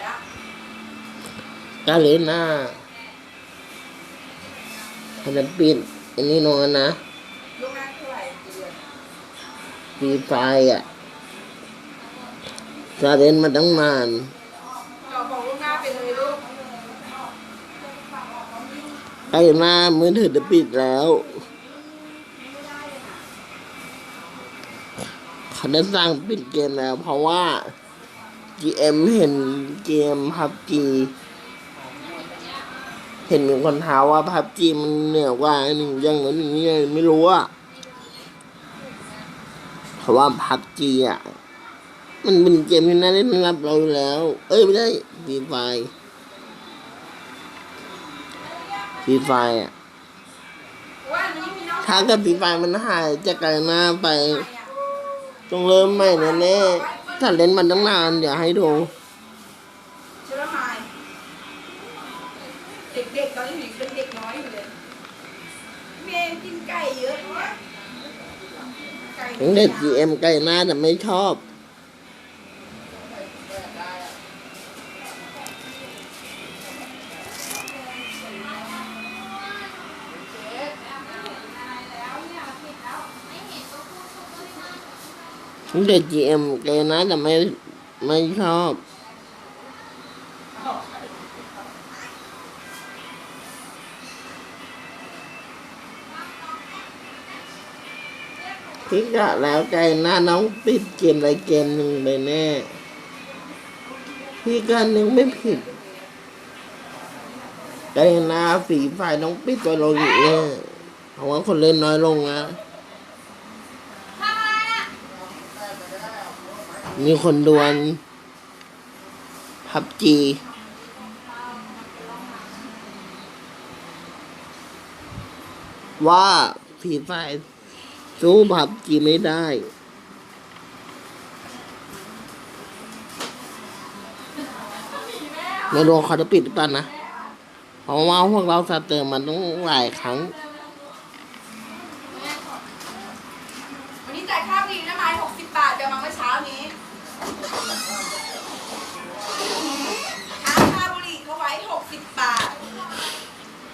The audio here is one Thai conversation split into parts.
แล้วกาเลน่าพนันปิดอันนี้นอนนะลูกหน้าเท่าไหร่กี่เดือนปีไฟอะกาเลนมาตั้งนานเราบอกลูกหน้าไปเลยลูกกาเลน่ามือถือจะปิดแล้วเขาได้สร้างปิดเกมแล้วเพราะว่า GM เห็นเกมพับจีเห็นมีคนท้าว่าพับจีมันเหนือกว่าหนึ่งย่างนั้นอย่างนี้ไม่รู้อะเพราะว่าพับจีอะ มันเป็นเกมที่น่าเล่นรับเราอยู่แล้ว เอ้ยไม่ได้ฟีไฟฟีไฟอะว่าอันนี้มีน้องถ้ากิดฟีไฟมันหายจากไกลหน้าไป ต้องเริ่มใหม่แน่ๆ ถ้าเล่นมันตั้งนาน เดี๋ยวให้ดูเชื้อไม้เด็กๆตอนนี้หนูเป็นเด็กน้อยอยู่เลยเมย์กินไก่เยอะเนี่ยไก่ทั้งเด็ก GM ใกล้หน้าแต่ไม่ชอบ เด็ก GM ใกล้หน้าแต่ไม่ไม่ชอบพี่กะแล้วใจหน้าน้องปิดเกมอะไรเกมหนึ่งไปแน่ พี่ก็นึกไม่ผิดใจหน้าฝีฝ่ายน้องปิดตัวลงอีกแน่เพราะว่าคนเล่นน้อยลงนะ มีคนดวลพับจีว่าฝีฝ่ายสู้พับจีไม่ได้ไม่รู้เขาจะปิดหรือเปล่านะ เพราะว่าพวกเราสเตอร์มันต้องหลายครั้งวันนี้จ่ายค่าบินนะไม้หกสิบบาทเดี๋ยวมาเมื่อเช้านี้ ค่าค่าบุหรี่เขาไว้หกสิบบาท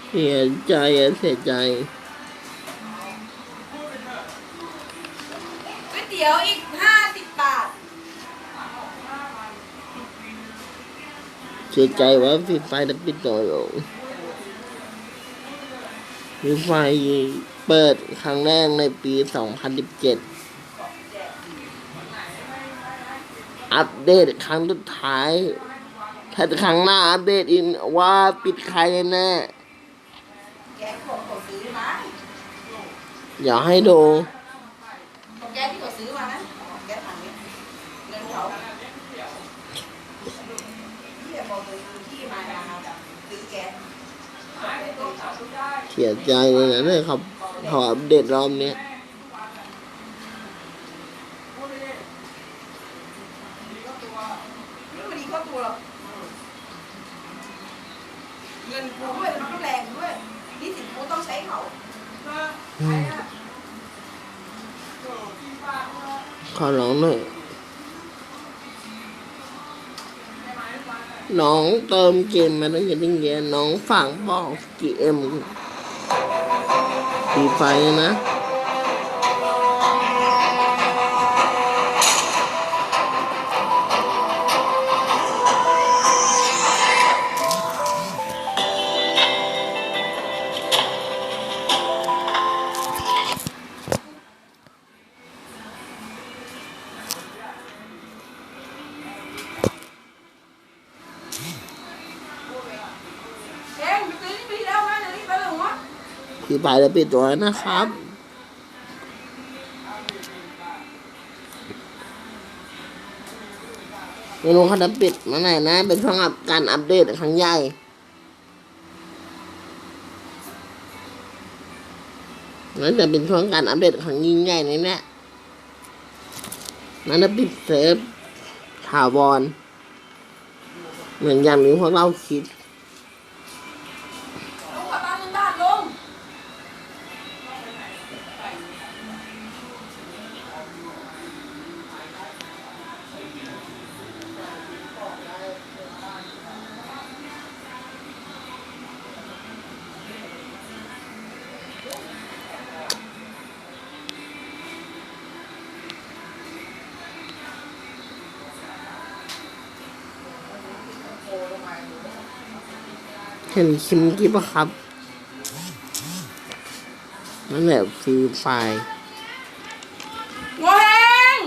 เสียใจอะเสียใจ ก๋วยเตี๋ยวอีกห้าสิบบาท เสียใจว่าฟีไฟจะปิดตัวลงฟีไฟเปิดครั้งแรกในปี 2017 อัปเดตครั้งสุดท้ายถ้าครั้งหน้าอัปเดตอีกว่าปิดใครแน่แกขวดเขาซื้อมาอย่าให้ดูแกที่เขาซื้อมานะของแกถังเงินเขาที่บอกคือที่มาซื้อแก๊สเสียใจเลยนะเนี่ยครับขออัปเดตรอบนี้ย ไม่มาดีเข้าตัวหรอก เงินกูด้วยมันก็แรงด้วยนี่สินกูต้องใช้เขาใช่อะขอร้องหน่อยน้องเติมเกมมาตั้งเยอะตั้งแยะน้องฝังบอกเกมปีไฟนะ ปีไฟจะปิดตัวนะครับ ไม่รู้เขาจะปิดเมื่อไหร่นะ เป็นช่วงอัปการอัปเดตครั้งใหญ่นั่นจะเป็นช่วงการอัปเดตครั้งยิ่งใหญ่ในเนี้ยนั่นจะปิดเซฟถาวรเหมือนอย่างนี้พวกเราคิด เห็นคลิปเมื่อกี้ปะครับนั่นแหละฟรีไฟล์โง่แหง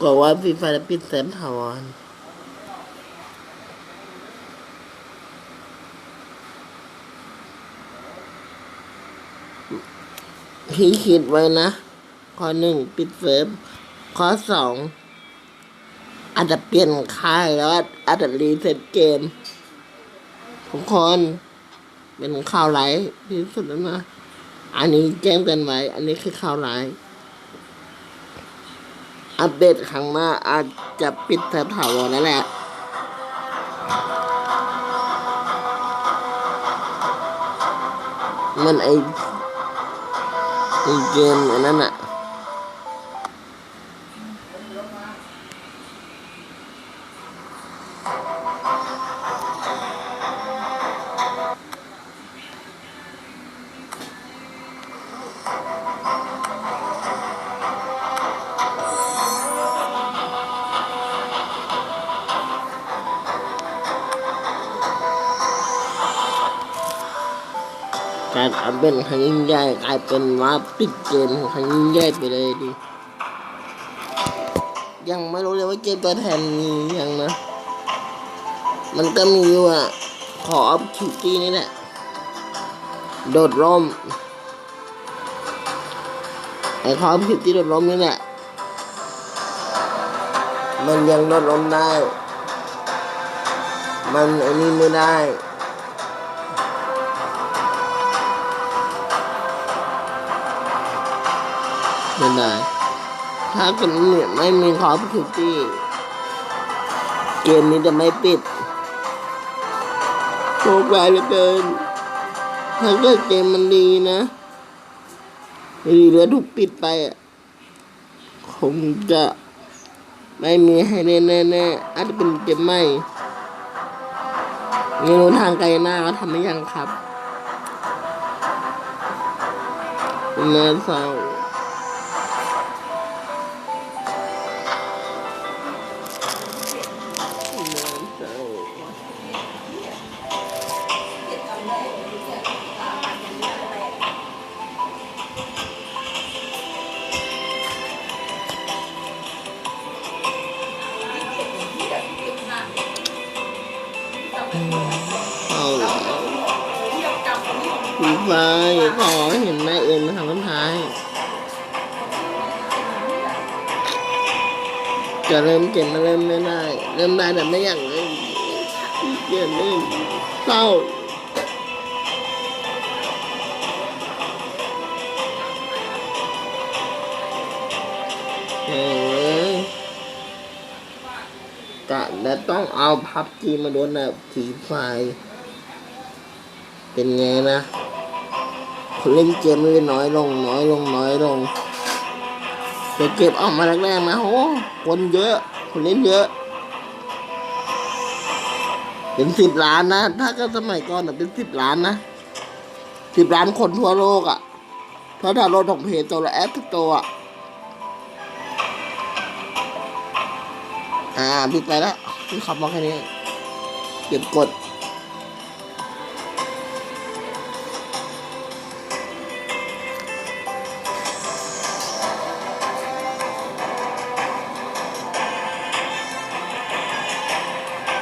ก็ว่าฟรีไฟล์จะปิดแสนถาวร ที่คิดไว้นะ ข้อหนึ่งปิดเซิร์ฟข้อสองอาจจะเปลี่ยนค่ายแล้วอาจจะรีเซ็ตเกม ทุกคนเป็นข่าวไลฟ์ที่สุดแล้วนะ อันนี้แจ้งกันไว้ อันนี้คือข่าวไลฟ์อัปเดตครั้งหน้าอาจจะปิดแถบถาวรนั่นแหละมันไอ ไอ เกมอันนั้นอะการอัปเดตครั้งยิ่งใหญ่กลายเป็นว่าปิดเกมครั้งยิ่งใหญ่ไปเลยดิ ยังไม่รู้เลยว่าเกมตัวแทนมียังนะ มันก็มีอยู่อะขออัพคิวตี้นี่แหละ โดดร่ม ไอ้ขออัพคิวตี้โดดร่มนี่แหละ มันยังโดดร่มได้ มันไอ้นี่ไม่ได้ ไม่ได้ถ้าเกิดเนี่ไม่มีคอฟคิวตี้เกมนี้จะไม่ปิดโชคร้ายเหลือเกิน ถ้าเกิดเกมมันดีนะดีเหลือถูกปิดไปคงจะไม่มีให้เล่นแน่อาจจะเป็นเกมใหม่เมนูทางไกลหน้าก็ทำไม่ยังครับน่าเศร้าเอา คุณฟ้ายขอเห็นแม่เอ็นมาทำน้ำท้าย จะเริ่มเก็บมาเริ่มไม่ได้ เริ่มได้แต่ไม่อยากเล่นเกียจเล่นเศร้าเฮ้ยกะและต้องเอาพับจีมาโดนแบบสีไฟเป็นไงนะ คนเล่นเกมเลยน้อยลง น้อยลงน้อยลงแต่เก็บออกมาแรกๆนะโอ้คนเยอะ คนเล่นเยอะ เป็นสิบล้านนะ ถ้าก็สมัยก่อนน่ะเป็นสิบล้านนะสิบล้านคนทั่วโลกอะ่ะเพราะดาวน์โหลดของเพจตัวละแอปทุกตัวอะอ่าพี่ไปแล้วพี่ขับมาแค่นี้เก็บกด